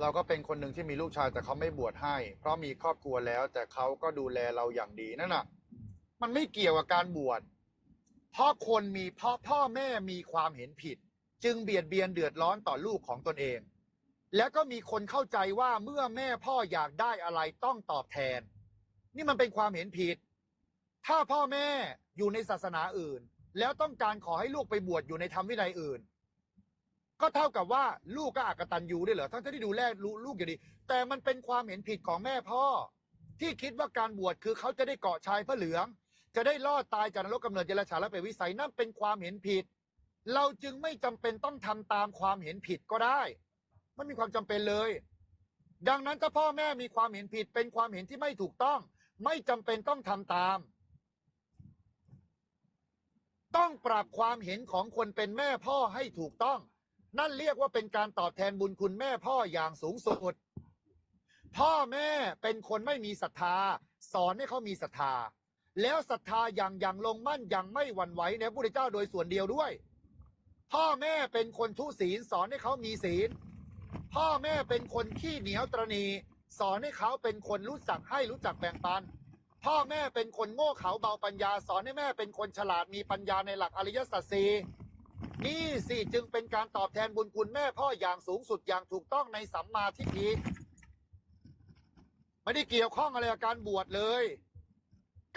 เราก็เป็นคนหนึ่งที่มีลูกชายแต่เขาไม่บวชให้ เพราะมีครอบครัวแล้ว แต่เขาก็ดูแลเราอย่างดีนั่นน่ะ มันไม่เกี่ยวกับการบวชเพราะคนมีพ่อพ่อแม่มีความเห็นผิด จึงเบียดเบียนเดือดร้อนต่อลูกของตนเอง แล้วก็มีคนเข้าใจว่าเมื่อแม่พ่ออยากได้อะไรต้องตอบแทน นี่มันเป็นความเห็นผิด ถ้าพ่อแม่อยู่ในศาสนาอื่น แล้วต้องการขอให้ลูกไปบวชอยู่ในธรรมวินัยอื่น ก็เท่ากับว่าลูกก็อากตันยูได้เหรอทั้งที่ดูแลลูลูกอย่างดี แต่มันเป็นความเห็นผิดของแม่พ่อ ที่คิดว่าการบวชคือเขาจะได้เกาะชายพระเหลือง จะได้รอดตายจากนรกกำเนิดเดรัจฉานและเปรตวิสัยนั่นเป็นความเห็นผิด เราจึงไม่จำเป็นต้องทำตามความเห็นผิดก็ได้ไม่มีความจำเป็นเลย ดังนั้นถ้าพ่อแม่มีความเห็นผิด เป็นความเห็นที่ไม่ถูกต้อง ไม่จำเป็นต้องทำตาม ต้องปรับความเห็นของคนเป็นแม่พ่อให้ถูกต้อง นั่นเรียกว่าเป็นการตอบแทนบุญคุณแม่พ่ออย่างสูงสุด พ่อแม่เป็นคนไม่มีศรัทธา สอนให้เขามีศรัทธา แล้วศรัทธาอย่างอย่างลงมั่นอย่างไม่หวั่นไหวในพระพุทธเจ้าโดยส่วนเดียวด้วย พ่อแม่เป็นคนทุศีลสอนให้เขามีศีล พ่อแม่เป็นคนขี้เหนียวตรณีสอนให้เขาเป็นคนรู้จักให้รู้จักแบ่งปัน พ่อแม่เป็นคนโง่เขลาเบาปัญญา สอนให้แม่เป็นคนฉลาดมีปัญญาในหลักอริยสัจสี่ นี่สิจึงเป็นการตอบแทนบุญคุณแม่พ่ออย่างสูงสุดอย่างถูกต้องในสัมมาทิฏฐิไม่ได้เกี่ยวข้องอะไรกับการบวชเลย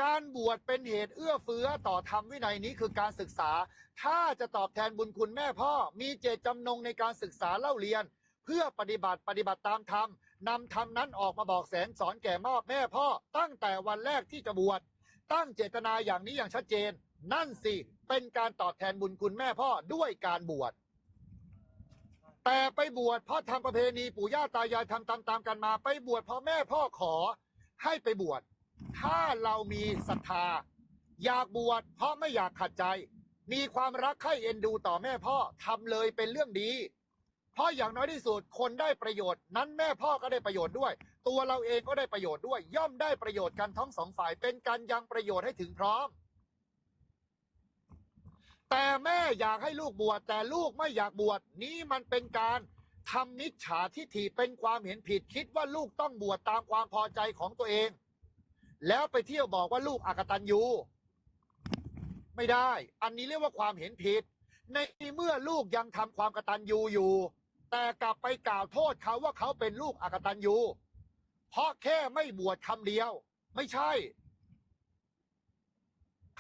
การบวชเป็นเหตุเอื้อเฟื้อต่อธรรมวินัยนี้คือการศึกษา ถ้าจะตอบแทนบุญคุณแม่พ่อ มีเจตจำนงในการศึกษาเล่าเรียน เพื่อปฏิบัติปฏิบัติตามธรรมนำธรรมนั้นออกมาบอกแสนสอนแก่มอบแม่พ่อ ตั้งแต่วันแรกที่จะบวชตั้งเจตนาอย่างนี้อย่างชัดเจน นั่นสิเป็นการตอบแทนบุญคุณแม่พ่อด้วยการบวชแต่ไปบวชเพราะทำประเพณีปู่ย่าตายายทำตามๆกันมา ไปบวชเพราะแม่พ่อขอให้ไปบวชถ้าเรามีศรัทธา อยากบวชเพราะไม่อยากขัดใจ มีความรักใคร่เอ็นดูต่อแม่พ่อทำเลยเป็นเรื่องดี เพราะอย่างน้อยที่สุดคนได้ประโยชน์นั้นแม่พ่อก็ได้ประโยชน์ด้วย ตัวเราเองก็ได้ประโยชน์ด้วย ย่อมได้ประโยชน์กันทั้งสองฝ่ายเป็นการยังประโยชน์ให้ถึงพร้อม แต่แม่อยากให้ลูกบวชแต่ลูกไม่อยากบวชนี้มันเป็นการทำมิจฉาทิฐิเป็นความเห็นผิด คิดว่าลูกต้องบวชตามความพอใจของตัวเอง แล้วไปเที่ยวบอกว่าลูกอากตันยูไม่ได้ อันนี้เรียกว่าความเห็นผิด ในเมื่อลูกยังทำความกตัญญูอยู่ แต่กลับไปกล่าวโทษเขาว่าเขาเป็นลูกอากตันยูเพราะแค่ไม่บวชคำเดียว ไม่ใช่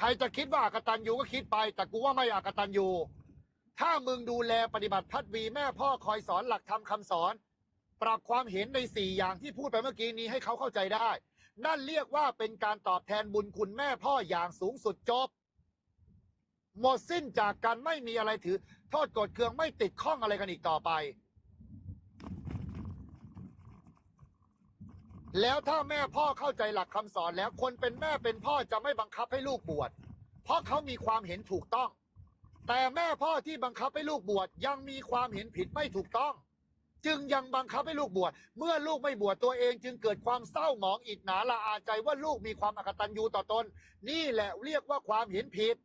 ใครจะคิดว่าอากตันยูก็คิดไป แต่กูว่าไม่อากตันยูถ้ามึงดูแลปฏิบัติพัดวีแม่พ่อคอยสอนหลักธรรมคำสอน ปรับความเห็นในสี่อย่างที่พูดไปเมื่อกี้นี้ให้เขาเข้าใจได้ นั่นเรียกว่าเป็นการตอบแทนบุญคุณแม่พ่ออย่างสูงสุดจบ หมดสิ้นจากการไม่มีอะไรถือ โทษกดเคืองไม่ติดข้องอะไรกันอีกต่อไป แล้วถ้าแม่พ่อเข้าใจหลักคำสอนแล้วคนเป็นแม่เป็นพ่อจะไม่บังคับให้ลูกบวชเพราะเขามีความเห็นถูกต้อง แต่แม่พ่อที่บังคับให้ลูกบวชยังมีความเห็นผิดไม่ถูกต้อง จึงยังบังคับให้ลูกบวชเมื่อลูกไม่บวชตัวเองจึงเกิดความเศร้าหมองอิจฉาละอาใจว่าลูกมีความอกตัญญูต่อตน นี่แหละเรียกว่าความเห็นผิด